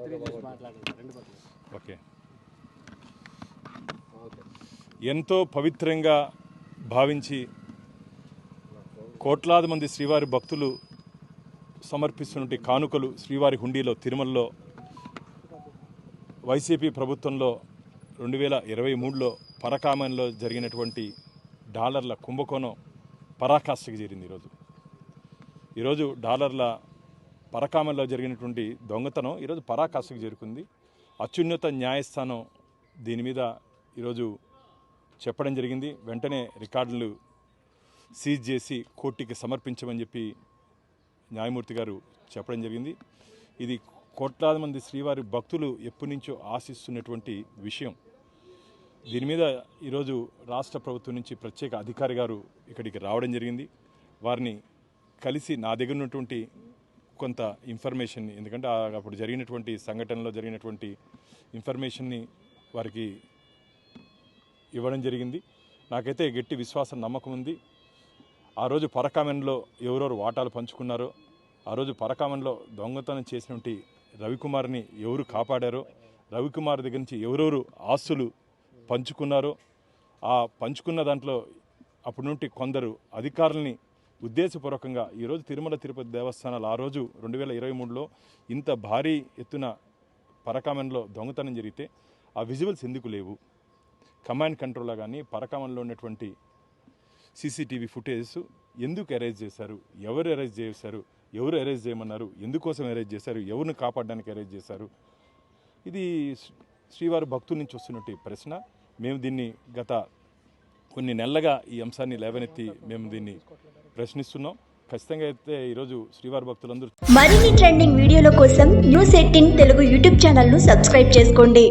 తిరిగి మాట్లాడండి రెండు ఓకే. ఎంతో పవిత్రంగా భావించి కోట్లాది మంది శ్రీవారి భక్తులు సమర్పిస్తున్నటువంటి కానుకలు శ్రీవారి హుండీలో తిరుమలలో వైసీపీ ప్రభుత్వంలో రెండు వేల ఇరవై మూడులో పరకామంలో జరిగినటువంటి డాలర్ల కుంభకోణం పరాకాష్ఠకి చేరింది ఈరోజు. ఈరోజు డాలర్ల పరకామంలో జరిగినటువంటి దొంగతనం ఈరోజు పరాకాష్ఠకి చేరుకుంది. అత్యున్నత న్యాయస్థానం దీని మీద ఈరోజు చెప్పడం జరిగింది. వెంటనే రికార్డులు సీజ్ చేసి కోర్టుకి సమర్పించమని చెప్పి న్యాయమూర్తి గారు చెప్పడం జరిగింది. ఇది కోట్లాది మంది శ్రీవారి భక్తులు ఎప్పటి నుంచో ఆశిస్తున్నటువంటి విషయం. దీని మీద ఈరోజు రాష్ట్ర ప్రభుత్వం నుంచి ప్రత్యేక అధికారి గారు ఇక్కడికి రావడం జరిగింది. వారిని కలిసి నా దగ్గర ఉన్నటువంటి కొంత ఇన్ఫర్మేషన్ ఎందుకంటే అప్పుడు జరిగినటువంటి సంఘటనలో జరిగినటువంటి ఇన్ఫర్మేషన్ని వారికి ఇవ్వడం జరిగింది. నాకైతే గట్టి విశ్వాసం నమ్మకం ఉంది. ఆ రోజు పరకామెన్లో ఎవరెవరు వాటాలు పంచుకున్నారో ఆ రోజు పరకామన్లో దొంగతనం చేసినటువంటి రవికుమార్ని ఎవరు కాపాడారో రవికుమార్ దగ్గర నుంచి ఎవరెవరు ఆస్తులు పంచుకున్నారో ఆ పంచుకున్న దాంట్లో అప్పటి నుండి కొందరు అధికారుల్ని ఉద్దేశపూర్వకంగా ఈరోజు తిరుమల తిరుపతి దేవస్థానాలు ఆ రోజు రెండు వేల ఇరవై మూడులో ఇంత భారీ ఎత్తున పరకామన్లో దొంగతనం జరిగితే ఆ విజువల్స్ ఎందుకు లేవు? కమాండ్ కంట్రోల్లో కానీ పరకామన్లో ఉన్నటువంటి సీసీటీవీ ఫుటేజెస్ ఎందుకు అరేంజ్ చేశారు? ఎవరు అరేంజ్ చేశారు? ఎవరు అరేంజ్ చేయమన్నారు? ఎందుకోసం అరేంజ్ చేశారు? ఎవరిని కాపాడడానికి అరేంజ్ చేశారు? ఇది శ్రీవారి భక్తుల నుంచి వస్తున్నట్టు ప్రశ్న. మేము దీన్ని గత కొన్ని నెలలుగా ఈ అంశాన్ని లేవనెత్తి మేము దీన్ని ప్రశ్నిస్తున్నాం. ఖచ్చితంగా అయితే ఈరోజు శ్రీవారి భక్తులందరూ మరిన్ని ట్రెండింగ్ వీడియోల కోసం న్యూస్ ఎయిటీన్ తెలుగు యూట్యూబ్ ఛానల్ను సబ్స్క్రైబ్ చేసుకోండి.